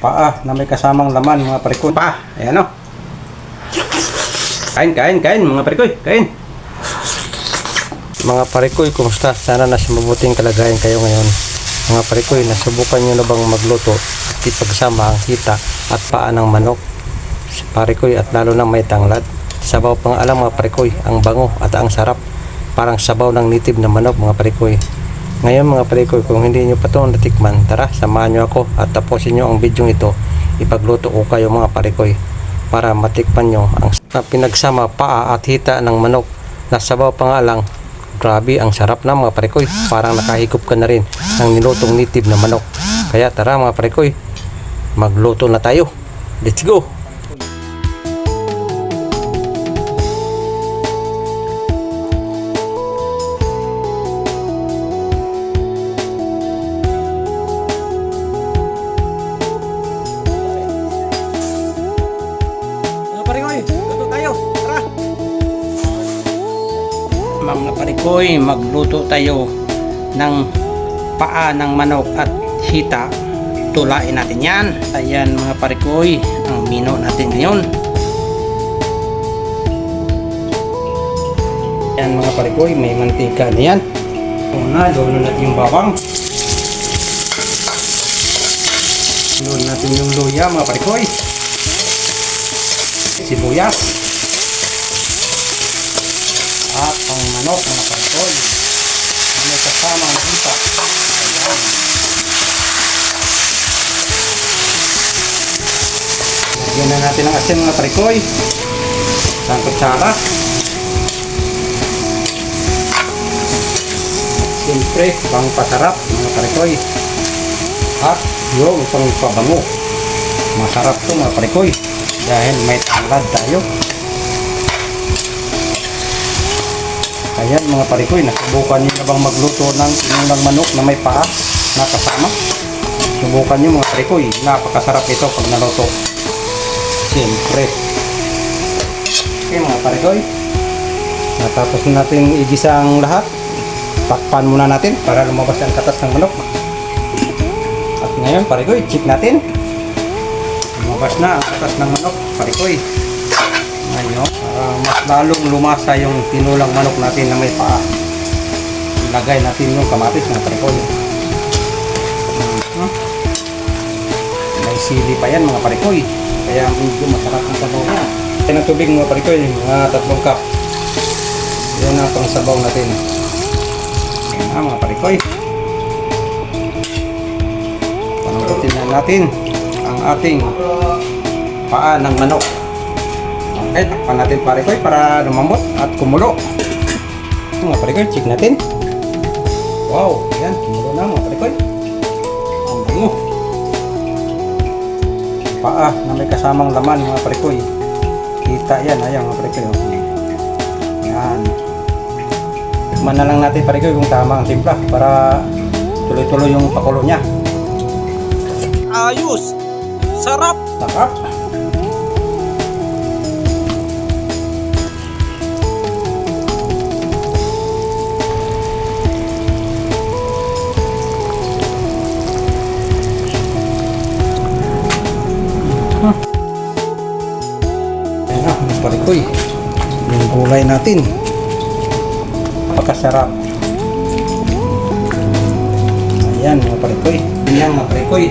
paa na may kasamang laman mga parikoy. Paa, ayan o. Kain, kain, kain mga parikoy, kain. Mga parikoy, kumusta? Sana nasa mabuting kalagayan kayo ngayon. Mga parikoy, nasubukan nyo na bang magluto at ipagsama ang hita at paa ng manok sa parikoy at lalo na may tanglad. Sabaw pang alam mga parikoy, ang bango at ang sarap. Parang sabaw ng nitib na manok mga parikoy. Ngayon mga parikoy, kung hindi nyo pa ito natikman, tara, samahan nyo ako at tapusin nyo ang video ito. Ipagluto ko kayo mga parikoy para matikman nyo ang pinagsama paa at hita ng manok na sabaw pa nga lang. Grabe, ang sarap na mga parikoy. Parang nakahigop ka na rin ng nilutong nitib na manok. Kaya tara mga parikoy, magluto na tayo. Let's go! Mga parikoy, magluto tayo ng paa ng manok at hita. Tulain natin yan. Ayan mga parikoy, ang mino natin ngayon. Ayan mga parikoy, may mantika na yan. Una, luno natin yung bawang. Luno natin yung luya mga parikoy sibuyas at ang manok mga parikoy na may kasamang kita lagyan na natin ang asin mga parikoy. Isang kutsara siyempre pang pasarap mga parikoy. At yung pang pabango masarap to mga parikoy. Dahil may tanglad tayo ayan mga parikoy nasubukan nyo na bang magluto ng inulang manok na may paa? Na kasama subukan nyo mga parikoy. Napakasarap ito pag naluto. Siyempre. Okay mga parikoy. Natapos na natin igisa ang lahat. Takpan muna natin para lumabas ang katas ng manok. At ngayon parikoy check natin. Lumabas na ang katas ng manok parikoy ngayon para mas lalong lumasa yung tinulang manok natin na may paa. Ilagay natin yung kamatis ng parikoy Mhm. may sili pa yan mga parikoy kaya medyo masarap ang sabaw niya. Yan ang tubig mga parikoy mga tatlong cup. Yan ang pang sabaw natin. Yan na mga parikoy Panututin na natin ang ating paa ng manok. Okay, takpan natin parikoy para lumambot at kumulo. Ito mga parikoy, check natin. Wow, yan, kumulo na mga parikoy. Ang bango. Paa na may kasamang laman mga parikoy. Kita yan, ayan mga parikoy. oh. Yan. Tikman na lang natin parikoy kung tama ang timpla para tuloy-tuloy yung pakulo niya. Ayos! Sarap! Sarap. Gulay natin. Napakasarap. Ayan mga parikoy. Yan mga parikoy.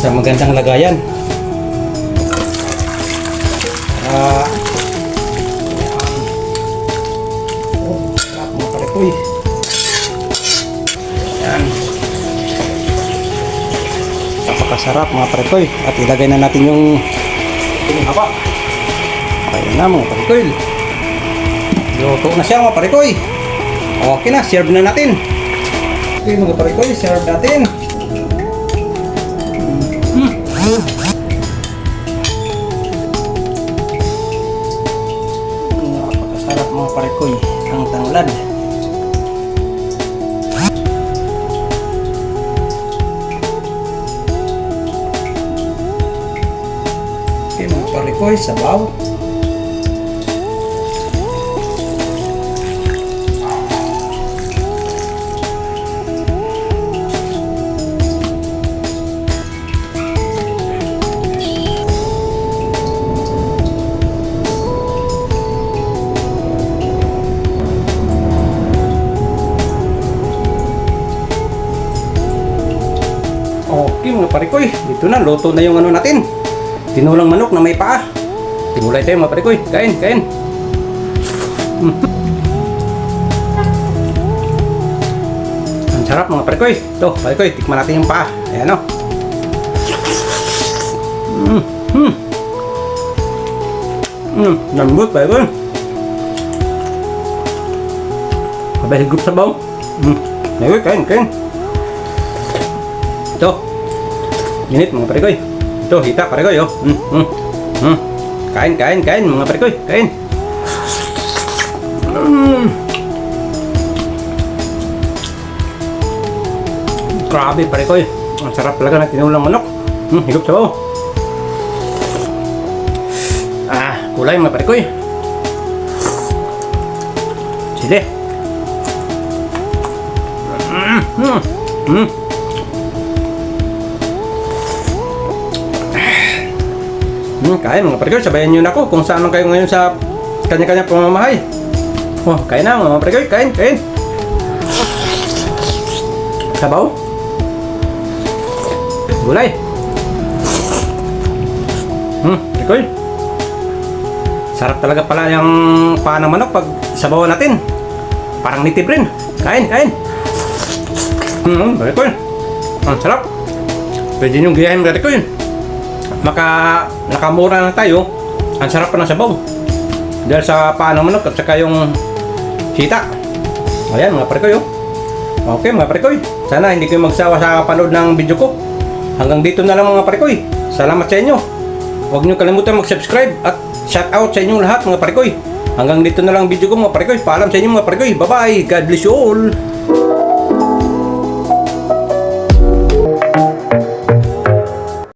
Sa magandang lagayan. Ah. Oh, sarap mga parikoy. Ayan. Napakasarap mga parikoy. At ilagay na natin yung haba. Ayan na mga parikoy. Luto na siya mga parikoy. Okay na, serve na natin. Okay mga parikoy, serve natin. Mga parikoy. Ang tanglad. Okay mga parikoy, sabaw. Okay mga parikoy, dito na, luto na yung ano natin. Tinulang manok na may paa. Timulay tayo mga parikoy, kain, kain. Ang sarap mga parikoy. Ito, parikoy, tikman natin yung paa. Ayan o. Mm, mm. Mm, lambot parikoy. Abay, higup sa baw. Mm. Kain, kain. Ito. Init mga parikoy. Ito, hita parikoy oh. Mm, mm, mm. Kain, kain, kain mga parikoy. Kain. Mm. Grabe parikoy. Ang sarap talaga ng tinulang manok. Mm, higup sa baw. Ah, kulay mga parikoy. Sili. Mm, mm, mm. Hmm, kain mga parikoy, sabayan nyo na ako kung saan kayo ngayon sa kanya-kanya pamamahay. Oh, kain na mga parikoy, kain, kain. Sabaw. Gulay. Hmm, parikoy. Sarap talaga pala yung paa ng manok pag sabawan natin. Parang nitib rin. Kain, kain. Hmm, parikoy. Ang sarap. Pwede nyo gayahin parikoy maka nakamura na tayo. Ang sarap pa ng sabaw. Dahil sa paano manok at saka yung sita ayan mga parikoy oh. okay mga parikoy. Sana hindi kayo magsawa sa panood ng video ko. Hanggang dito na lang mga parikoy. Salamat sa inyo. Huwag nyo kalimutan mag subscribe at shout out sa inyong lahat mga parikoy. Hanggang dito na lang video ko mga parikoy. Paalam sa inyo mga parikoy. Bye bye God bless you all